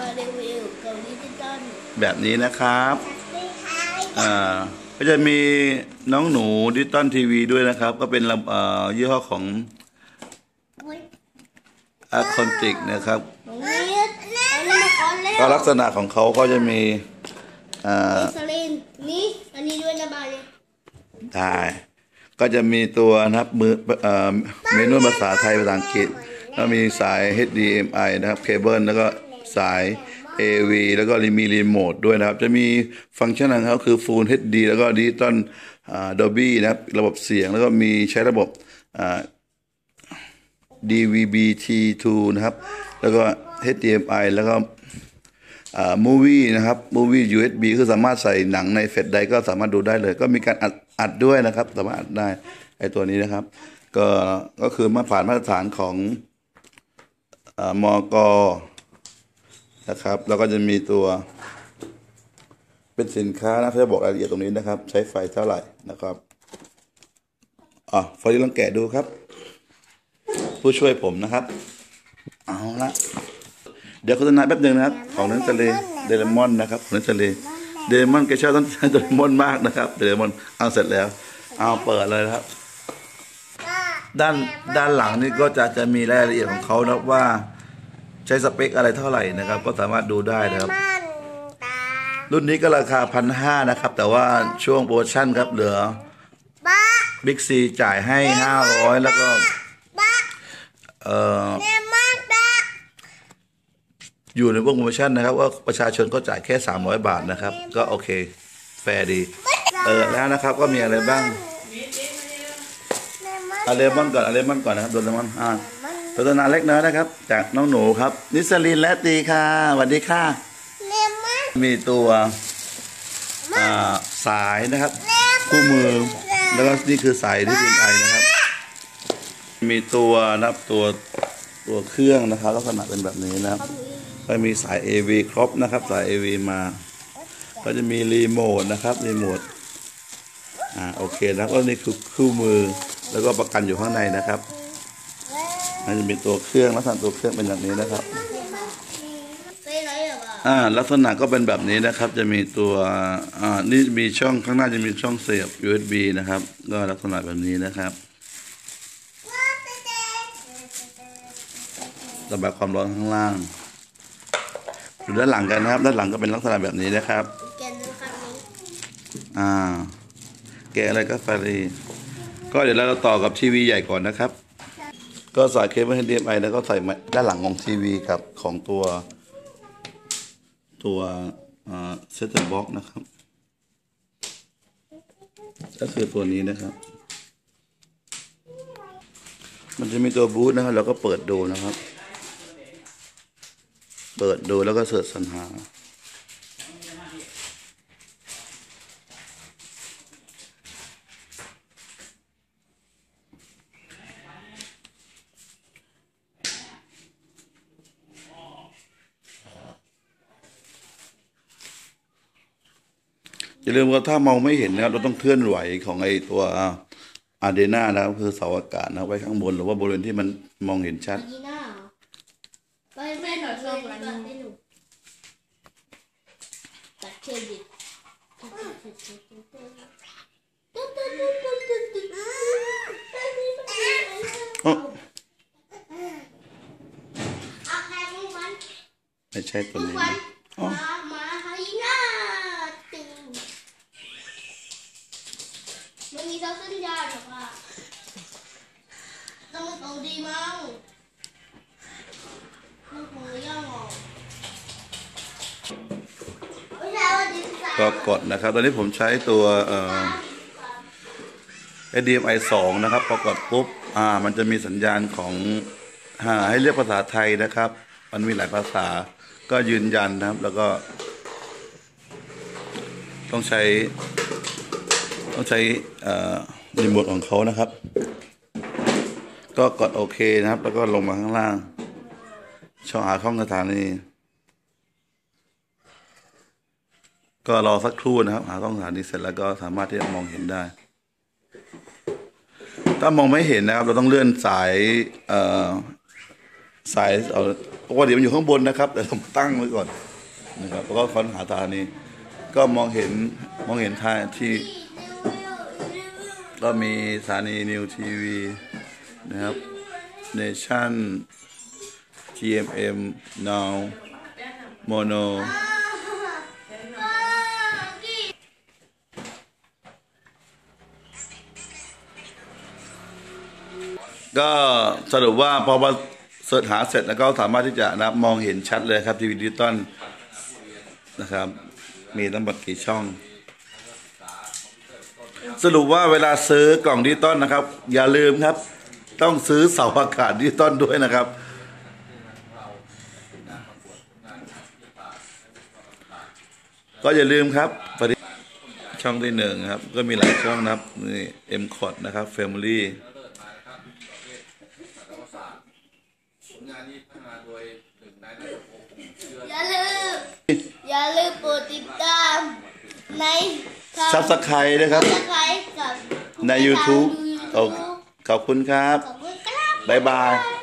มารีวิวกับดิจิตอลแบบนี้นะครับอ่าก็จะมีน้องหนูดิจิตอลทีวีด้วยนะครับ ก็เป็นลำเอ่อยี่ห้อของอะคอนติกนะครับตรงนี้อันนี้มาก่อนแล้วก็ลักษณะของเขาก็จะมีอ่าสลินนี่อันนี้ด้วยนะบาเนี่ยได้ก็จะมีตัวนะครับมือเอ่อเมนูภาษาไทยภาษาอังกฤษแล้วมีสาย HDMI นะครับเคเบิลแล้วก็ สาย AV แล้วก็มีรีโมทด้วยนะครับ จะมีฟังก์ชันของเขาคือ Full HD แล้วก็ดิจิตอลอ่า Dolby นะครับ ระบบเสียงแล้วก็มีใช้ระบบ DVB-T2 นะครับ แล้วก็ HDMI แล้วก็มูวี่นะครับมูวี่ USB คือสามารถใส่หนังในเฟซใดก็สามารถดูได้เลย ก็มีการอัดอัดด้วยนะครับ สามารถอัดได้ไอตัวนี้นะครับ ก็ก็คือมาผ่านมาตรฐานของอามก นะครับ แล้วก็จะมีตัว เป็นสินค้านะเขาจะบอกรายละเอียดตรงนี้นะครับ ใช้ไฟเท่าไหร่นะครับอะฟอรี่ลองแกะดูครับ ผู้ช่วยผมนะครับ เอาละเดี๋ยวโฆษณาแป๊บหนึ่งนะครับ ของนันทะเลเดลมอนนะครับของนันทะเลเดลมอนแกชอบต้นเดลมอนมากนะครับเดลมอนเอาเสร็จแล้ว เอาเปิดเลยครับ ด้านด้านหลังนี่ก็จะจะมีรายละเอียดของเขานะครับว่า ช้สเปคอะไรเท่าไหร่นะครับ ก็สามารถดูได้นะครับมันตารุ่นนี้ก็ราคาพันห้านะครับ แต่ว่าช่วงโปรโมชั่นครับเหลือบ้าบิ๊กซีจ่ายให้ห้าร้อยแล้วก็บ้าเอ่อเนมันบ้าอยู่ในพวกโปรโมชั่นนะครับ ว่าประชาชนก็จ่ายแค่ 300 บาทนะครับ ก็โอเค แฟร์ดี เออแล้วนะครับก็มีอะไรบ้างเนมันอะเลมอนก่อนอะเลมอนก่อนนะครับโดนเลมอนอ่า โฆษณาเล็กน้อยนะครับ จากน้องหนูครับ นิสลินและตีค่ะสวัสดีค่ะเนมันมีตัวอ่าสายนะครับคู่มือ แล้วก็นี่คือสายที่เป็นไอนะครับ มีตัวนะครับตัวตัวเครื่องนะครับลักษณะเป็นแบบนี้นะครับก็มีสาย AV ครบนะครับสาย AV มา ก็จะมีรีโมทนะครับรีโมทอ่าโอเคแล้วก็นี่คือคู่มือแล้วก็ประกันอยู่ข้างในนะครับ มันจะมีตัวเครื่องลักษณะตัวเครื่องเป็นแบบนี้นะครับไปไหนอะบ้าอ่าลักษณะก็เป็นแบบนี้นะครับ จะมีตัวอ่านี่มีช่องข้างหน้าจะมีช่องเสียบ USB นะครับ ก็ลักษณะแบบนี้นะครับระบายความร้อนข้างล่างอยู่ด้านหลังกันนะครับ ด้านหลังก็เป็นลักษณะแบบนี้นะครับแกนครั้งนี้อ่าแกะอะไรก็ฟารีก็เดี๋ยวเราต่อกับทีวีใหญ่ก่อนนะครับ ก็ใส่เคเบิล HDMI แล้วก็ใส่ด้านหลังของทีวีกับของตัวตัวเซตเตอร์บ็อกนะครับ ก็คือตัวนี้นะครับ มันจะมีตัวบูทนะครับเราก็เปิดดูนะครับ เปิดดูแล้วก็เสิร์ชสรรหา อย่าลืมว่าถ้ามองไม่เห็นนะครับเราต้องเคลื่อนไหวของไอตัวอาเดนานะครับคือเสาอากาศนะไว้ข้างบนหรือว่าบริเวณที่มันมองเห็นชัดยีน่าเหรอไปแม่หน่อยเลยดีกว่าให้หนูตัดเครดิตเอ้อาแค่มึงมันไม่ใช่ตัวนี้นะอ๋อ มามาให้หน้าตึง มันมีเสาสัญญาหรอปะต้องตรงดีมั้งมันคงย่างออกไม่ใช่ว่าดิสาก็กดนะครับ ตอนนี้ผมใช้ตัวเอ่อ HDMI 2 นะครับพอกดปุ๊บ อ่า มันจะมีสัญญาณของอ่าให้เรียกภาษาไทยนะครับ มันมีหลายภาษา ก็ยืนยันนะครับ แล้วก็ ต้องใช้ ต้องใช้รีโมทของเขานะครับ ก็กดโอเคนะครับ แล้วก็ลงมาข้างล่าง ช่องหาช่องสถานี ก็รอสักครู่นะครับ หาช่องสถานีเสร็จแล้วก็สามารถที่จะมองเห็นได้ ถ้ามองไม่เห็นนะครับ เราต้องเลื่อนสายสายเอาปกติมันอยู่ข้างบนนะครับ แต่ผมตั้งไว้ก่อนนะครับแล้วก็ค้นหาทานี้ ก็มองเห็นมองเห็นทางที่ ก็มีสถานีนิวทีวีนะครับเนชั่น GMM Now Mono ก็สรุปว่าพอมาเสิร์ชหาเสร็จแล้วก็สามารถที่จะนะครับมองเห็นชัดเลยครับทีวีดิจิตอลนะครับ มีทั้งหมดกี่ช่อง สรุปว่าเวลาซื้อกล่องดิจิตอลนะครับ อย่าลืมครับ ต้องซื้อเสาอากาศดิจิตอลด้วยนะครับ ก็อย่าลืมครับปฏิช่องที่หนึ่งครับ ก็มีหลายช่องนะครับนี่เอ็มคอดนะครับ Family อย่าลืม อย่าลืมกดติดตามใน ซับสไครต์นะครับสไครต์กับใน YouTube ในโอเคขอบคุณครับ ขอบคุณครับ บ๊ายบาย